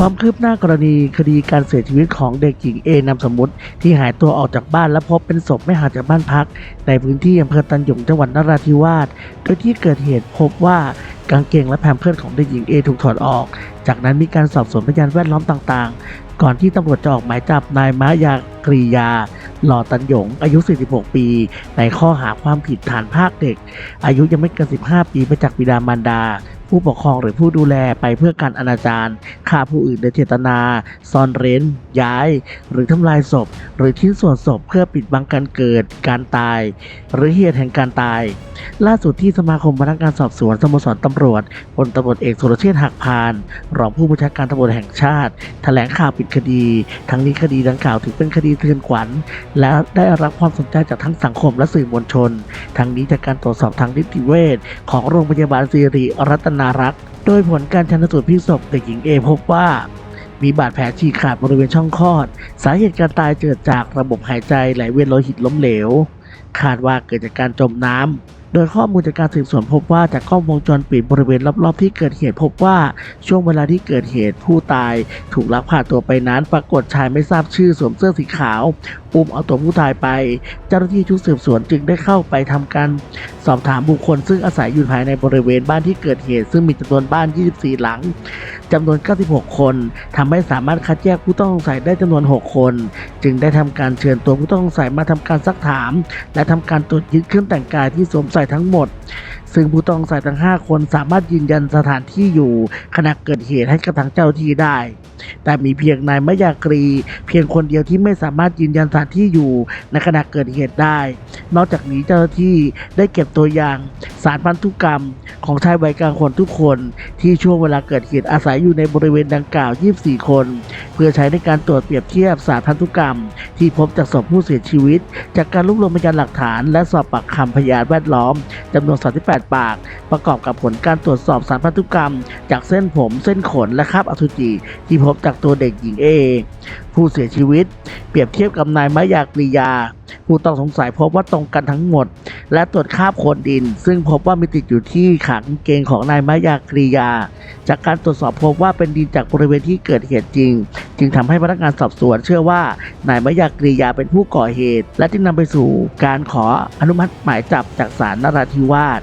ความคืบหน้ากรณีคดีการเสียชีวิตของเด็กหญิงเอนามสมมุติ ที่หายตัวออกจากบ้านและพบเป็นศพไม่ห่างจากบ้านพัก ในพื้นที่อำเภอตันหยงจังหวัดนราธิวาสโดยที่เกิดเหตุพบว่ากางเกงและแพมเพิร์สของเด็กหญิงเอถูกถอดออก จากนั้นมีการสอบสวนพยานแวดล้อมต่างๆ ก่อนที่ตำรวจจะออกหมายจับนายม้ายากรียา หล่อตันหยง อายุ 46 ปี ในข้อหาความผิดฐานภาคเด็ก อายุยังไม่เกิน 15 ปีไปจากบิดามารดา ผู้ปกครองหรือผู้ดูแลไปเพื่อการอนาจารฆ่าผู้อื่นโดยเจตนา ซ่อนเร้น ย้าย หรือทำลายศพ หรือชิ้นส่วนศพเพื่อปิดบังการเกิด การตาย หรือเหตุแห่งการตาย ล่าสุดที่สมาคมพนักงานสอบสวนสโมสรตำรวจพลตำรวจเอกสุรเชษฐ์หักพานรองผู้บัญชาการตำรวจแห่งชาติ แถลงข่าวปิดคดี ทั้งนี้คดีดังกล่าวถือเป็นคดีเทือนขวัญ และได้รับความสนใจจากทั้งสังคมและสื่อมวลชน ทั้งนี้จากการตรวจสอบทางนิติเวชของโรงพยาบาลสิริรัตนารักษ์ โดยผลการชันสูตรพลิกศพเด็กหญิงเอพบว่า มีบาดแผลฉีกขาดบริเวณช่องคลอด สาเหตุการตายเกิดจากระบบหายใจไหลเวียนโลหิตล้มเหลว คาดว่าเกิดจากการจมน้ำ โดยข้อมูลจากการสืบสวนพบว่าจากกล้องวงจรปิดบริเวณรอบๆที่เกิดเหตุพบว่าช่วงเวลาที่เกิดเหตุผู้ตาย ถูกลักพาตัวไปนั้น ปรากฏชายไม่ทราบชื่อสวมเสื้อสีขาว อุ้มเอาตัวผู้ตายไป เจ้าหน้าที่ชุดสืบสวนจึงได้เข้าไปทำการสอบถามบุคคลซึ่งอาศัยอยู่ภายในบริเวณบ้านที่เกิดเหตุ ซึ่งมีจำนวนบ้าน 24 หลัง จำนวน 96 คนทำให้สามารถคัดแยกผู้ต้องสงสัยได้จำนวน 6 คน จึงได้ทำการเชิญตัวผู้ต้องสงสัยมาทำการซักถาม และทำการตรวจยึดเครื่องแต่งกายที่สวมใส่ทั้งหมด ซึ่งผู้ต้องสงสัยทั้ง 5 คนสามารถยืนยันสถานที่อยู่ขณะเกิดเหตุให้กับทางเจ้าที่ได้ แต่มีเพียงนายมะยากรี เพียงคนเดียวที่ไม่สามารถยืนยันสถานที่อยู่ในขณะเกิดเหตุได้ นอกจากนี้เจ้าหน้าที่ได้เก็บตัวอย่างสารพันธุกรรม ของชายวัยกลางคนทุกคน ที่ช่วงเวลาเกิดเหตุอาศัยอยู่ในบริเวณดังกล่าว 24 คน เพื่อใช้ในการตรวจเปรียบเทียบสารพันธุกรรม ที่พบจากศพผู้เสียชีวิต จากการรวบรวมพยานหลักฐาน และสอบปากคำพยานแวดล้อมจำนวน 38ปาก ประกอบกับผลการตรวจสอบสารพันธุกรรม จากเส้นผมเส้นขนและคราบอสุจิที่พบจากตัวเด็กหญิงเอ ผู้เสียชีวิต เปรียบเทียบกับนายมะยากริยา ผู้ต้องสงสัยพบว่าตรงกันทั้งหมด และตรวจคราบโคลนดิน ซึ่งพบว่ามีติดอยู่ที่ขากางเกงของนายมะยากริยา จากการตรวจสอบพบว่าเป็นดินจากบริเวณที่เกิดเหตุจริง จึงทำให้พนักงานสอบสวนเชื่อว่านายมะยากริยาเป็นผู้ก่อเหตุ และจึงนำไปสู่การขออนุมัติหมายจับจากศาลนราธิวาส